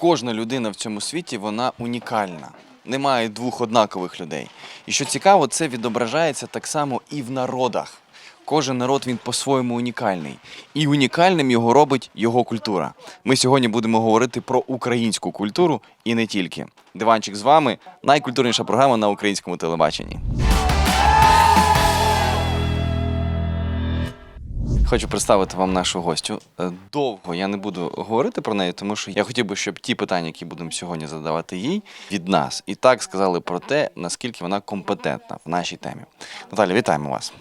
кожна людина в цьому світі вона унікальна. Немає двох однакових людей. І що цікаво, це відображається так само і в народах. Кожен народ він по-своєму унікальний. І унікальним його робить його культура. Ми сьогодні будемо говорити про українську культуру і не тільки. Диванчик з вами найкультурніша програма на українському телебаченні. Хочу представити вам нашу гостю. Е, Довго я не буду говорити про неї, тому що я хотів би, щоб ті питання, які будемо сьогодні задавати їй, від нас і так сказали про те, наскільки вона компетентна в нашій темі. Наталя, вітаємо вас.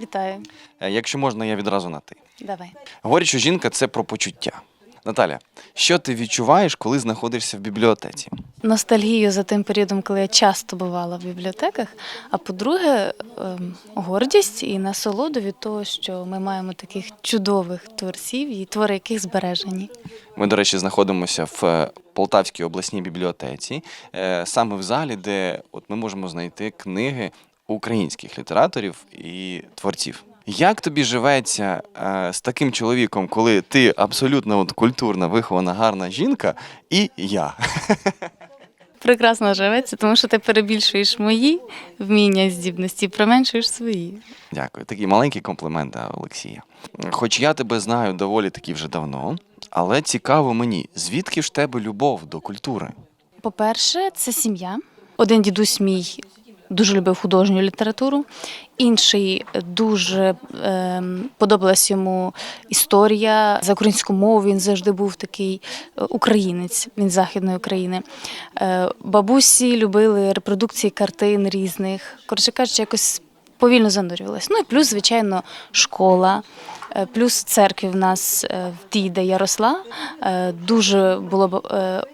Вітаю. Е, Якщо можна, я відразу на ти. Давай. Говорять, що жінка це про почуття. Наталя, що ти відчуваєш, коли знаходишся в бібліотеці? Ностальгію за тим періодом, коли я часто бувала в бібліотеках. А по-друге, ем, гордість і насолоду від того, що ми маємо таких чудових творців і твори яких збережені. Ми, до речі, знаходимося в е, Полтавській обласній бібліотеці, е, саме в залі, де от ми можемо знайти книги українських літераторів і творців. Як тобі живеться е, з таким чоловіком, коли ти абсолютно от, культурна, вихована, гарна жінка, і я? Прекрасно живеться, тому що ти перебільшуєш мої вміння і здібності, і применшуєш свої. Дякую. Такий маленький комплімент да, Олексія. Хоч я тебе знаю доволі таки вже давно, але цікаво мені, звідки ж тебе любов до культури? По-перше, це сім'я. Один дідусь мій дуже любив художню літературу, інший дуже е, подобалась йому історія за українську мову. Він завжди був такий е, українець, він з західної України. Е, бабусі любили репродукції картин різних. Коротше кажучи, якось повільно занурювалась. Ну і плюс, звичайно, школа. Е, Плюс церкві в нас е, в тій, де я росла, е, дуже було б,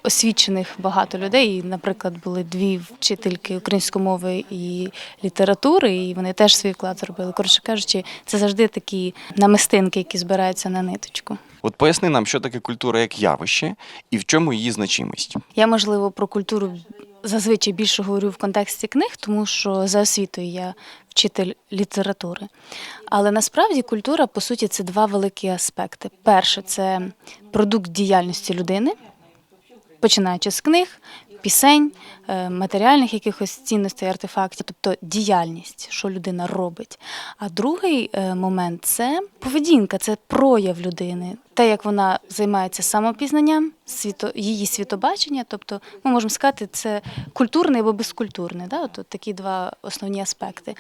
освічених багато людей. І, Наприклад, були дві вчительки української мови і літератури, і вони теж свій вклад зробили. Коротше кажучи, це завжди такі намистинки, які збираються на ниточку. От поясни нам, що таке культура як явище і в чому її значимість. Я, можливо, про культуру зазвичай більше говорю в контексті книг, тому що за освітою я вчитель літератури. Але насправді культура, по суті, це два великі аспекти. Перше це продукт діяльності людини, починаючи з книг, пісень, е, матеріальних якихось цінностей, артефактів, тобто діяльність, що людина робить. А другий е, момент це поведінка, це прояв людини, те, як вона займається самопізнанням, світо, її світобачення. Тобто, ми можемо сказати, це культурне або безкультурне. Да? От, такі два основні аспекти.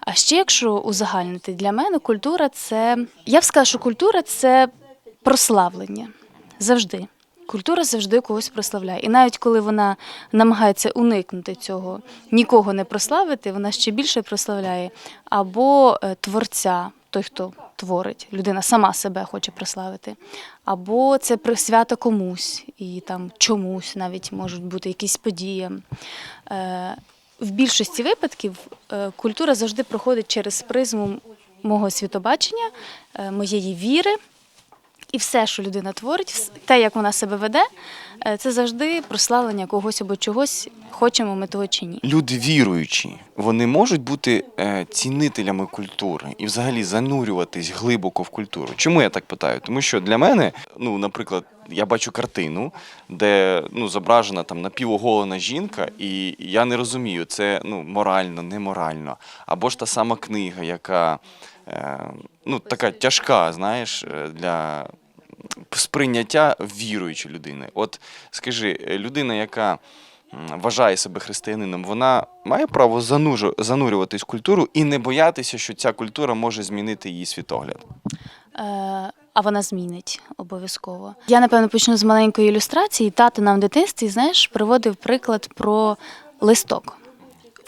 А ще, якщо узагальнити, для мене культура це. Я б сказала, що культура це прославлення завжди. Культура завжди когось прославляє. І навіть коли вона намагається уникнути цього, нікого не прославити, вона ще більше прославляє або е, творця, той, хто творить, людина сама себе хоче прославити, або це свято комусь і там чомусь навіть можуть бути якісь події. Е, В більшості випадків е, культура завжди проходить через призму мого світобачення, моєї віри. І все, що людина творить, те, як вона себе веде, е, це завжди прославлення когось або чогось, хочемо ми того чи ні. Люди віруючі, вони можуть бути е, цінителями культури і взагалі занурюватись глибоко в культуру. Чому я так питаю? Тому що для мене, ну, наприклад, я бачу картину, де ну, зображена там напівоголена жінка, і я не розумію, це ну, морально, неморально. Або ж та сама книга, яка е, ну, така тяжка, знаєш, для сприйняття віруючої людини. От скажи, людина, яка вважає себе християнином, вона має право занурюватись в культуру і не боятися, що ця культура може змінити її світогляд. Е, А вона змінить обов'язково. Я напевно почну з маленької ілюстрації. Тато нам в дитинстві, знаєш, приводив приклад про листок.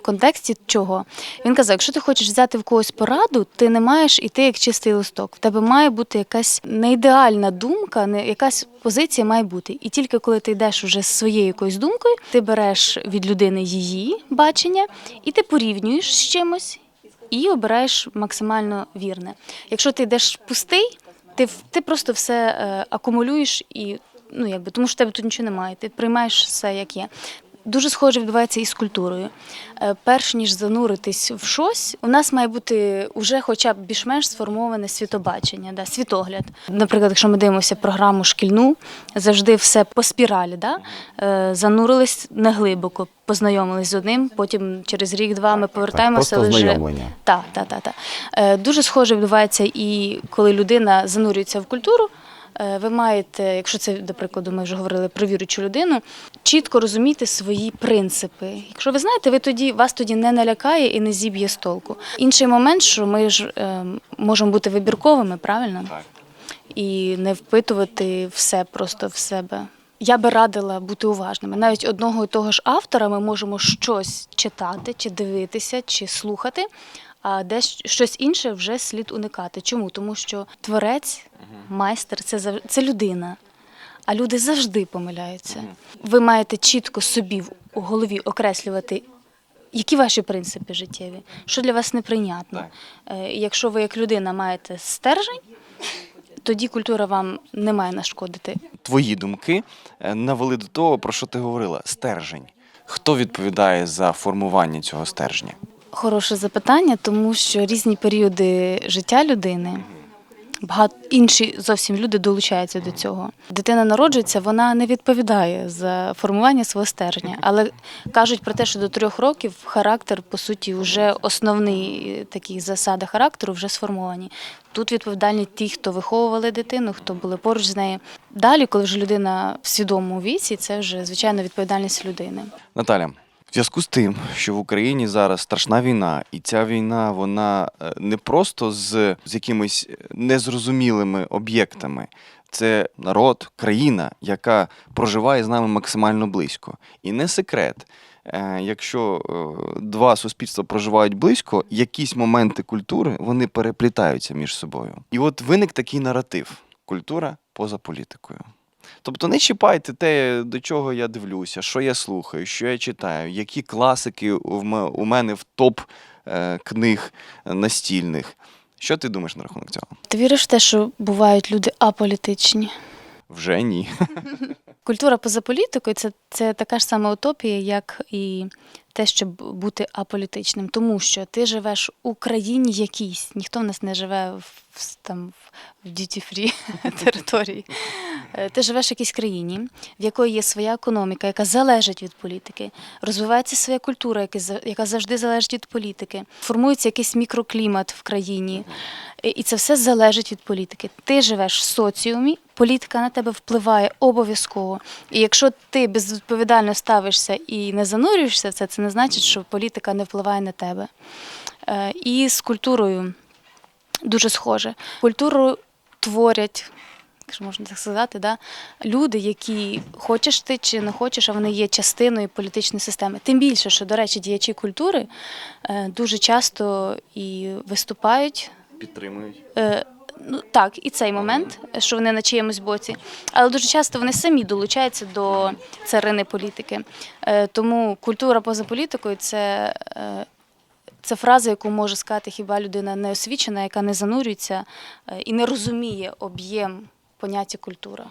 Контексті чого? Він казав: якщо ти хочеш взяти в когось пораду, ти не маєш іти як чистий листок. В тебе має бути якась не ідеальна думка, не якась позиція має бути. І тільки коли ти йдеш уже з своєю якоюсь думкою, ти береш від людини її бачення, і ти порівнюєш з чимось і обираєш максимально вірне. Якщо ти йдеш пустий, ти, ти просто все е, акумулюєш і ну якби тому що в тебе тут нічого немає. Ти приймаєш все як є. Дуже схоже відбувається і з культурою. Е, Перш ніж зануритись в щось, у нас має бути вже хоча б більш-менш сформоване світобачення, да, світогляд. Наприклад, якщо ми дивимося програму шкільну, завжди все по спіралі, да? е, занурились неглибоко, познайомились з одним, потім через рік-два ми повертаємося просто лише. Так, так, так, так. Е, Дуже схоже відбувається і коли людина занурюється в культуру. Е, Ви маєте, якщо це, до прикладу, ми вже говорили про віруючу людину, чітко розуміти свої принципи. Якщо ви знаєте, ви тоді вас тоді не налякає і не зіб'є з толку. Інший момент, що ми ж е, можемо бути вибірковими, правильно? Так. і не впитувати все просто в себе. Я би радила бути уважними. Навіть одного і того ж автора ми можемо щось читати, чи дивитися, чи слухати, а десь щось інше вже слід уникати. Чому? Тому що творець, майстер це зав- це людина. А люди завжди помиляються. Ви маєте чітко собі в- у голові окреслювати, які ваші принципи життєві, що для вас неприйнятно. Так. Е, Якщо ви як людина маєте стержень, тоді культура вам не має нашкодити. Твої думки е, навели до того, про що ти говорила: стержень. Хто відповідає за формування цього стержня? Хороше запитання, тому що різні періоди життя людини. Багато інші зовсім люди долучаються до цього. Дитина народжується, вона не відповідає за формування свого стержня, але кажуть про те, що до трьох років характер, по суті, вже основні такі засади характеру вже сформовані. Тут відповідальні ті, хто виховували дитину, хто були поруч з нею. Далі, коли вже людина в свідомому віці, це вже звичайно відповідальність людини. Наталя, зв'язку з тим, що в Україні зараз страшна війна, і ця війна вона е, не просто з, з якимись незрозумілими об'єктами. Це народ, країна, яка проживає з нами максимально близько. І не секрет, е, якщо е, два суспільства проживають близько, якісь моменти культури вони переплітаються між собою. І от виник такий наратив: культура поза політикою. Тобто не чіпайте те, до чого я дивлюся, що я слухаю, що я читаю, які класики у мене в топ е, книг настільних. Що ти думаєш на рахунок цього? Ти віриш в те, що бувають люди аполітичні? Вже ні. Культура поза політикою це, це така ж сама утопія, як і те, щоб бути аполітичним. Тому що ти живеш у країні якійсь, ніхто в нас не живе в- там, в duty-free території. Е, Ти живеш в якійсь країні, в якої є своя економіка, яка залежить від політики, розвивається своя культура, яка завжди залежить від політики, формується якийсь мікроклімат в країні. І- І це все залежить від політики. Ти живеш в соціумі, політика на тебе впливає обов'язково. І якщо ти безвідповідально ставишся і не занурюєшся в це, це не значить, що політика не впливає на тебе. Е, І з культурою дуже схоже. Культуру творять. Якщо можна так сказати, да? люди, які хочеш ти чи не хочеш, а вони є частиною політичної системи. Тим більше, що, до речі, діячі культури е, дуже часто і виступають Підтримують. Е, Ну так, і цей момент, що вони на чиємусь боці, але дуже часто вони самі долучаються до царини політики. Е, Тому культура поза політикою це, це фраза, яку може сказати хіба людина неосвічена, яка не занурюється е, і не розуміє об'єм поняття культура.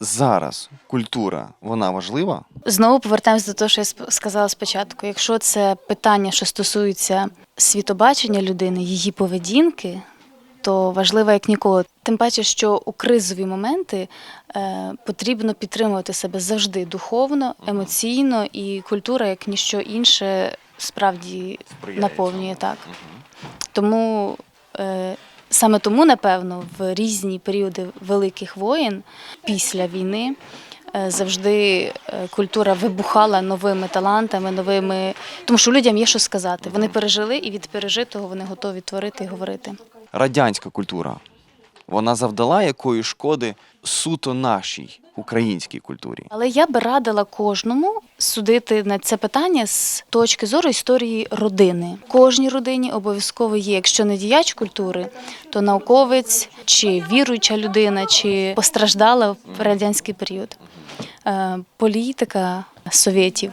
Зараз культура вона важлива. Знову повертаємось до того, що я сказала спочатку. Якщо це питання, що стосується світобачення людини, її поведінки, то важливо як ніколи. Тим паче, що у кризові моменти е, потрібно підтримувати себе завжди духовно, емоційно, і культура, як ніщо інше, справді Сприяє наповнює так. Тому е, саме тому, напевно, в різні періоди великих воєн після війни е, завжди е, культура вибухала новими талантами, новими. Тому що людям є що сказати. Вони пережили і від пережитого вони готові творити і говорити. Радянська культура вона завдала якої шкоди суто нашій українській культурі. Але я би радила кожному судити на це питання з точки зору історії родини. Кожній родині обов'язково є, якщо не діяч культури, то науковець чи віруюча людина, чи постраждала в радянський період. Е, Політика совєтів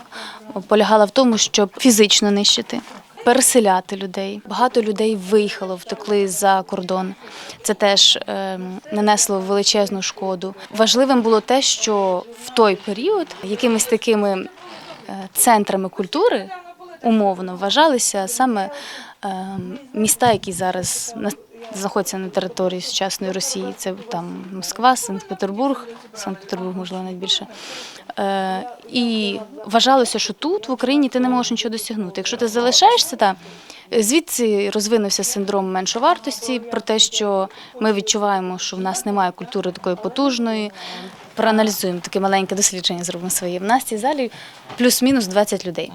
полягала в тому, щоб фізично нищити. Переселяти людей. Багато людей виїхало, втекли за кордон. Це теж е, нанесло величезну шкоду. Важливим було те, що в той період якимись такими е, центрами культури умовно вважалися саме е, міста, які зараз на- знаходяться на території сучасної Росії. Це там Москва, Санкт-Петербург, Санкт-Петербург, можливо, навіть більше. Е, і вважалося, що тут в Україні ти не можеш нічого досягнути. Якщо ти залишаєшся там, звідси розвинувся синдром меншовартості, про те, що ми відчуваємо, що в нас немає культури такої потужної. Проаналізуємо таке маленьке дослідження, зробимо своє. В нас цій залі плюс-мінус 20 людей.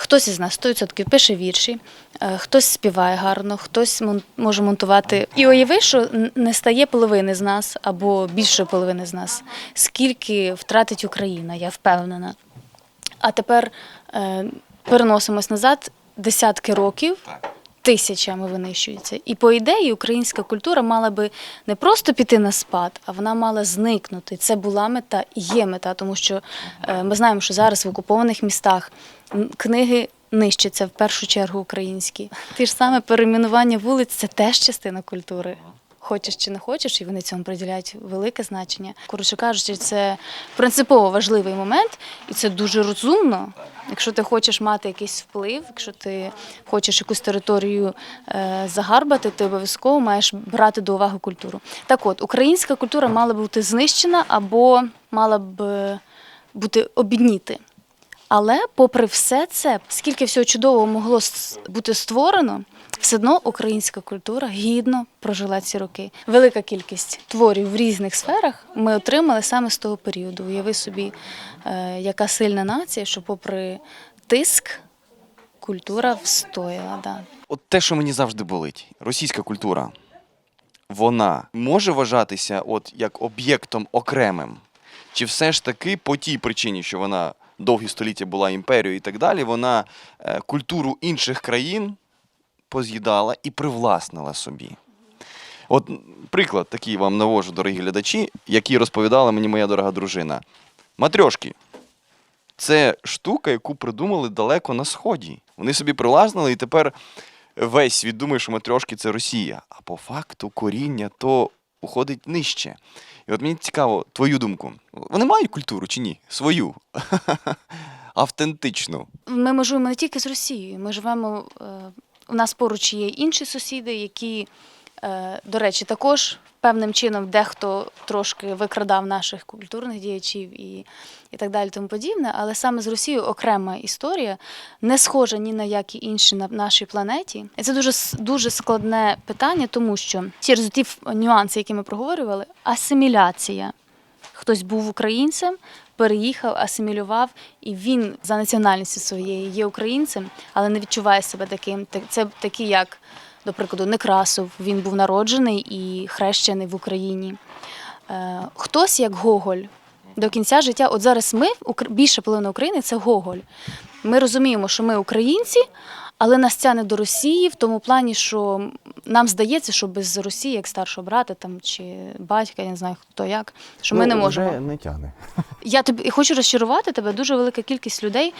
Хтось із нас 100% пише вірші, е, хтось співає гарно, хтось може монтувати. І уяви, що не стає половини з нас або більше половини з нас. Скільки втратить Україна, я впевнена. А тепер е, переносимось назад десятки років. Тисячами винищуються. І по ідеї українська культура мала би не просто піти на спад, а вона мала зникнути. Це була мета і є мета, тому що е, ми знаємо, що зараз в окупованих містах книги нищаться в першу чергу українські. Ті ж саме перейменування вулиць це теж частина культури. Хочеш чи не хочеш, і вони цьому приділяють велике значення. Коротше кажучи, це принципово важливий момент, і це дуже розумно. Якщо ти хочеш мати якийсь вплив, якщо ти хочеш якусь територію е, загарбати, ти обов'язково маєш брати до уваги культуру. Так от, українська культура мала бути знищена або мала б е, бути обідніти. Але, попри все це, скільки всього чудового могло бути створено, все одно українська культура гідно прожила ці роки. Велика кількість творів в різних сферах ми отримали саме з того періоду. Уяви собі, е, яка сильна нація, що попри тиск культура встояла. Да. От те, що мені завжди болить, російська культура, вона може вважатися от як об'єктом окремим, чи все ж таки по тій причині, що вона довгі століття була імперією і так далі, вона е, культуру інших країн поз'їдала і привласнила собі. От приклад такий вам навожу, дорогі глядачі, який розповідала мені моя дорога дружина. Матрьошки. Це штука, яку придумали далеко на сході. Вони собі привласнили, і тепер весь світ думає, що матрьошки це Росія. А по факту коріння то уходить нижче. І от мені цікаво, твою думку. Вони мають культуру чи ні? Свою. Автентичну. Ми межуємо не тільки з Росією, ми живемо. У нас поруч є інші сусіди, які, е, до речі, також певним чином дехто трошки викрадав наших культурних діячів і, і так далі, тому подібне. Але саме з Росією окрема історія, не схожа ні на які інші на нашій планеті. І це дуже дуже складне питання, тому що через ті нюанси, які ми проговорювали, асиміляція. Хтось був українцем, переїхав, асимілював, і він за національністю своєю є українцем, але не відчуває себе таким. Це такі, як, до прикладу, Некрасов. Він був народжений і хрещений в Україні. Е, Хтось, як Гоголь, до кінця життя. От зараз ми, більша половина України, це Гоголь. Ми розуміємо, що ми українці, але нас тягне до Росії в тому плані, що нам здається, що без Росії, як старшого брата там, чи батька, я не знаю хто як, що ми не можемо. Ну, Вже не тягне. Я тобі хочу розчарувати тебе. Дуже велика кількість людей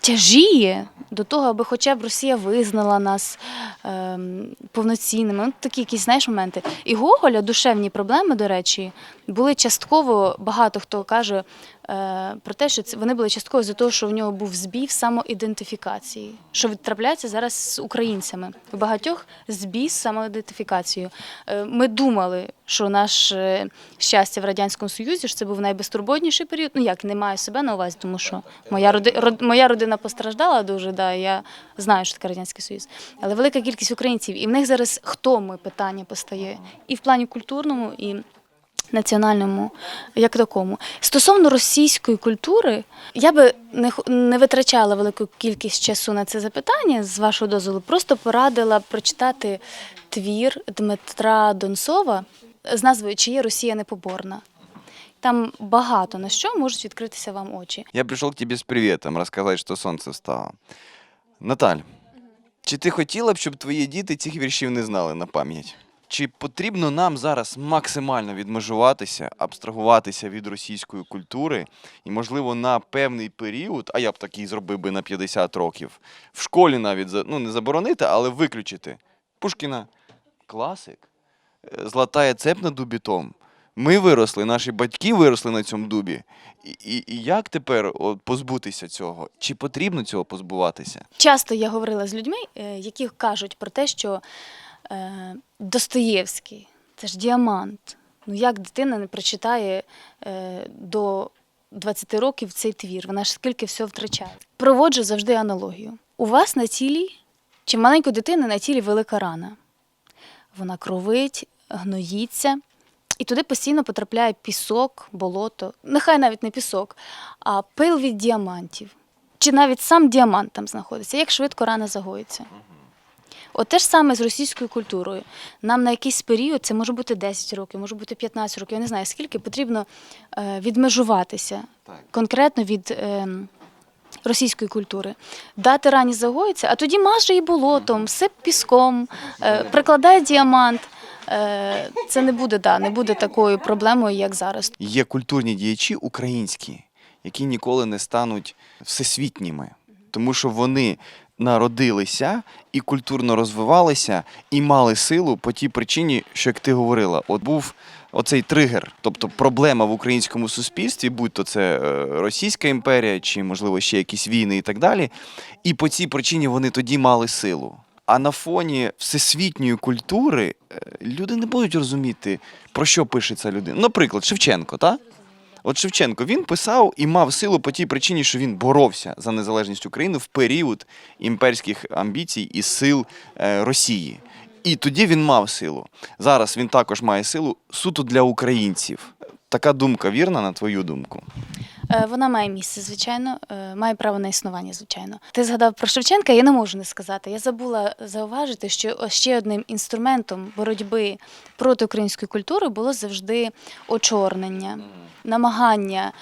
тяжіє до того, аби хоча б Росія визнала нас ем, повноцінними. Ну, такі якісь знаєш моменти. І Гоголя душевні проблеми, до речі, були частково багато хто каже е, про те, що це вони були частково за того, що в нього був збій самоідентифікації, що відтрапляється зараз з українцями. У багатьох збій з самоідентифікацією. Е, ми думали, що наше щастя в радянському союзі що це був найбезтурботніший період. Ну як не маю себе на увазі, тому що моя роди, род- моя родина постраждала дуже. Да, я знаю, що таке радянський союз, але велика кількість українців, і в них зараз хто ми питання постає і в плані культурному, і національному, як такому. Стосовно російської культури, я би не, не витрачала велику кількість часу на це запитання, з вашого дозволу, просто порадила прочитати твір Дмитра Донцова з назвою Чи є Росія непоборна. Там багато на що можуть відкритися вам очі. Я прийшов к тебе з привітом розказати, що сонце встало. Наталь, чи ти хотіла б, щоб твої діти цих віршів не знали на пам'ять? Чи потрібно нам зараз максимально відмежуватися, абстрагуватися від російської культури і, можливо, на певний період, а я б такий зробив би на 50 років, в школі навіть ну, не заборонити, але виключити Пушкіна, класик, е, Златая цеп над убітом, Ми виросли, наші батьки виросли на цьому дубі. І, і, і як тепер позбутися цього? Чи потрібно цього позбуватися? Часто я говорила з людьми, е, які кажуть про те, що Достоєвський це ж діамант. Ну як дитина не прочитає е, до 20 років цей твір? Вона ж скільки всього втрачає. Проводжу завжди аналогію. У вас на тілі, чи маленької дитини на тілі велика рана. Вона кровить, гноїться, і туди постійно потрапляє пісок, болото. Нехай навіть не пісок, а пил від діамантів. Чи навіть сам діамант там знаходиться, як швидко рана загоїться. От те ж саме з російською культурою. Нам на якийсь період, це може бути 10 років, може бути 15 років, я не знаю, скільки потрібно е, відмежуватися конкретно від е, російської культури. Дати рані загоїться, а тоді маже і болотом, сип піском, е, прикладає діамант. Е, це не буде, да, не буде такою проблемою, як зараз. Є культурні діячі українські, які ніколи не стануть всесвітніми, тому що вони народилися і культурно розвивалися, і мали силу по тій причині, що як ти говорила, от був оцей тригер, тобто проблема в українському суспільстві, будь то це е, Російська імперія, чи можливо ще якісь війни і так далі. І по цій причині вони тоді мали силу. А на фоні всесвітньої культури е, люди не будуть розуміти, про що пише ця людина. Наприклад, Шевченко, так? От Шевченко він писав і мав силу по тій причині, що він боровся за незалежність України в період імперських амбіцій і сил е, Росії. І тоді він мав силу. Зараз він також має силу суто для українців. Така думка вірна на твою думку. Е, Вона має місце, звичайно, е, має право на існування, звичайно. Ти згадав про Шевченка, я не можу не сказати. Я забула зауважити, що ще одним інструментом боротьби проти української культури було завжди очорнення, намагання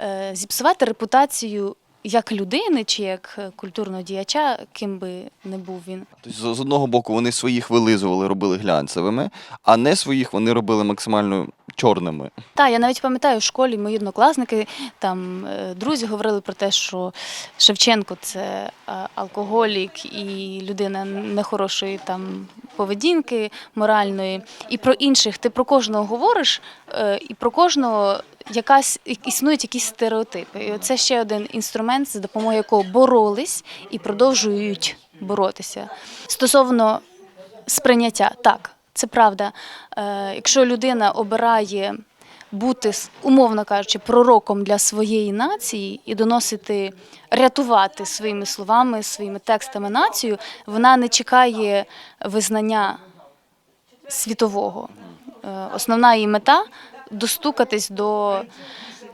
е, зіпсувати репутацію як людини чи як е, культурного діяча, ким би не був він. Тобто, з- одного боку, вони своїх вилизували, робили глянцевими, а не своїх вони робили максимально чорними. Так, я навіть пам'ятаю в школі мої однокласники, там е, друзі говорили про те, що Шевченко це алкоголік і людина нехорошої там поведінки моральної. І про інших ти про кожного говориш, е, і про кожного якась існують якісь стереотипи. І це ще один інструмент, за допомогою якого боролись і продовжують боротися. Стосовно сприйняття, так, це правда. Е, якщо людина обирає бути, умовно кажучи, пророком для своєї нації і доносити, рятувати своїми словами, своїми текстами націю, вона не чекає визнання світового. Е, Основна її мета достукатись до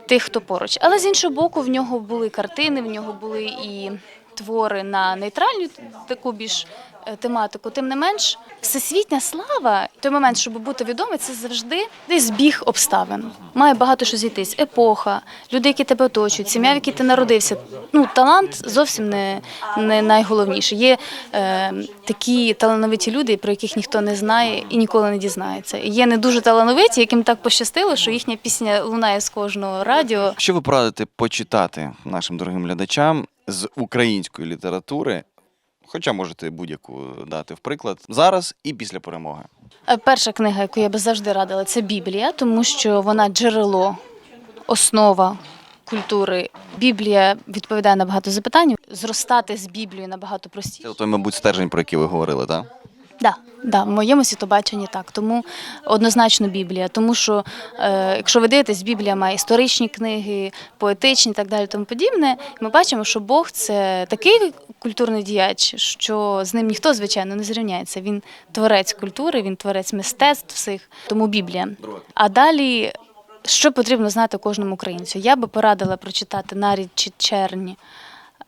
тих, хто поруч. Але з іншого боку, в нього були картини, в нього були і твори на нейтральну таку більш тематику. Тим не менш, всесвітня слава, той момент, щоб бути відомий, це завжди десь збіг обставин. Має багато що зійтись. Епоха, люди, які тебе оточують, сім'я, в якій ти народився. Ну, талант зовсім не, не найголовніше. Є е, такі талановиті люди, про яких ніхто не знає і ніколи не дізнається. Є не дуже талановиті, яким так пощастило, що їхня пісня лунає з кожного радіо. Що ви порадите почитати нашим дорогим глядачам з української літератури? Хоча можете будь-яку дати в приклад зараз і після перемоги. Е, Перша книга, яку я би завжди радила, це Біблія, тому що вона джерело, основа культури. Біблія відповідає на багато запитань. Зростати з Біблією набагато простіше. Це той, мабуть, стержень, про який ви говорили, так? Да, да, в моєму світобаченні так. Тому однозначно Біблія. Тому що, е, якщо ви дивитесь, Біблія має історичні книги, поетичні і так далі, тому подібне. Ми бачимо, що Бог це такий культурний діяч, що з ним ніхто, звичайно, не зрівняється. Він творець культури, він творець мистецтв всіх, тому Біблія. А далі. Що потрібно знати кожному українцю? Я би порадила прочитати «Нарід чи черні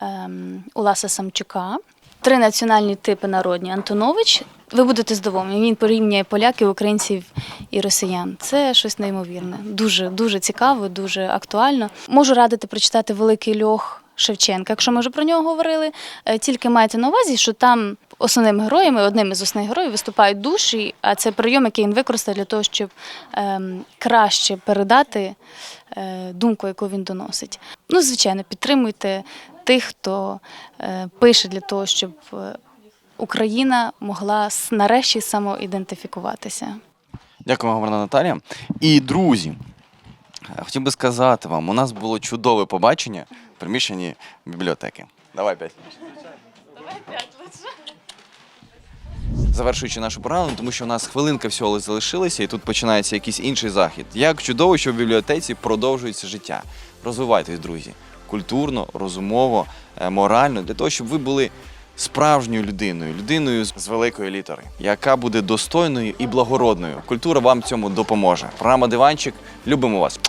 ем, Уласа Самчука. Три національні типи народні. Антонович. Ви будете здивовані. Він порівнює поляків, українців і росіян. Це щось неймовірне. Дуже дуже цікаво, дуже актуально. Можу радити прочитати Великий льох Шевченка. Якщо ми вже про нього говорили, Е, тільки майте на увазі, що там основними героями, одним із основних героїв виступають душі, а це прийом, який він використав для того, щоб ем, краще передати е, думку, яку він доносить. Ну, звичайно, підтримуйте тих, хто е, пише для того, щоб е, Україна могла нарешті самоідентифікуватися. Дякую Гарна Наталія. І друзі, е, хотів би сказати вам, у нас було чудове побачення в приміщенні бібліотеки. Давай п'ять. Завершуючи нашу програму, тому що у нас хвилинка всього залишилася, і тут починається якийсь інший захід. Як чудово, що в бібліотеці продовжується життя. Розвивайтесь, друзі, культурно, розумово, е, морально, для того, щоб ви були справжньою людиною, людиною з великої літери, яка буде достойною і благородною. Культура вам цьому допоможе. Програма Диванчик. Любимо вас.